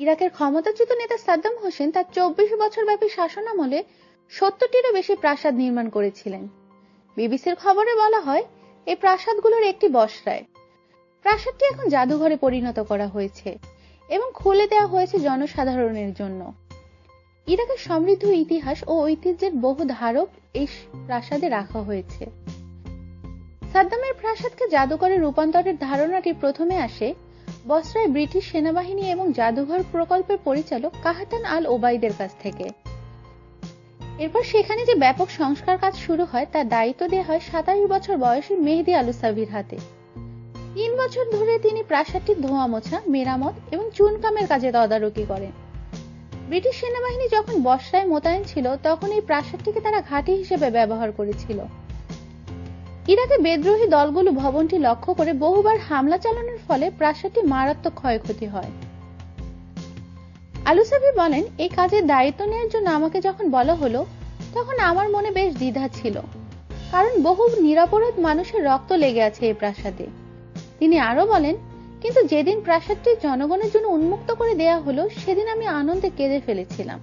ইরাকের ক্ষমতাচ্যুত নেতা সাদ্দাম হোসেন তার চব্বিশ বছর ব্যাপী শাসনামলে সত্তরটিরও বেশি প্রাসাদ নির্মাণ করেছিলেন। বিবিসির খবরে বলা হয়, এই প্রাসাদগুলোর একটি বসরায়। প্রাসাদটি এখন জাদুঘরে পরিণত করা হয়েছে এবং খুলে দেওয়া হয়েছে জনসাধারণের জন্য। ইরাকের সমৃদ্ধ ইতিহাস ও ঐতিহ্যের বহু ধারক এই প্রাসাদে রাখা হয়েছে। সাদ্দামের প্রাসাদকে জাদুঘরে রূপান্তরের ধারণাটি প্রথমে আসে বসরায় ব্রিটিশ সেনাবাহিনী এবং জাদুঘর প্রকল্পের পরিচালক কাহাতান আল ওবাইদের কাছ থেকে। এরপর সেখানে যে ব্যাপক সংস্কার কাজ শুরু হয়, তার দায়িত্ব দেওয়া হয় সাতাশ বছর বয়সী মেহেদি আলুসাভির হাতে। তিন বছর ধরে তিনি প্রাসাদটির ধোঁয়া মোছা, মেরামত এবং চুনকামের কাজে তদারকি করেন। ব্রিটিশ সেনাবাহিনী যখন বর্ষায় মোতায়েন ছিল, তখন এই প্রাসাদটিকে তারা ঘাঁটি হিসেবে ব্যবহার করেছিল। ইরাকে বিদ্রোহী দলগুলো ভবনটি লক্ষ্য করে বহুবার হামলা চালানোর ফলে প্রাসাদটি মারাত্মক ক্ষয়ক্ষতি হয়। আলুসাবি বলেন এই কাজের দায়িত্ব নেওয়ার জন্য আমাকে যখন বলা হলো, তখন আমার মনে বেশ দ্বিধা ছিল। কারণ বহু নিরাপরাধ মানুষের রক্ত লেগে আছে এই প্রাসাদে। তিনি আরও বলেন, কিন্তু যেদিন প্রাসাদটি জনগণের জন্য উন্মুক্ত করে দেয়া হলো, সেদিন আমি আনন্দে কেঁদে ফেলেছিলাম।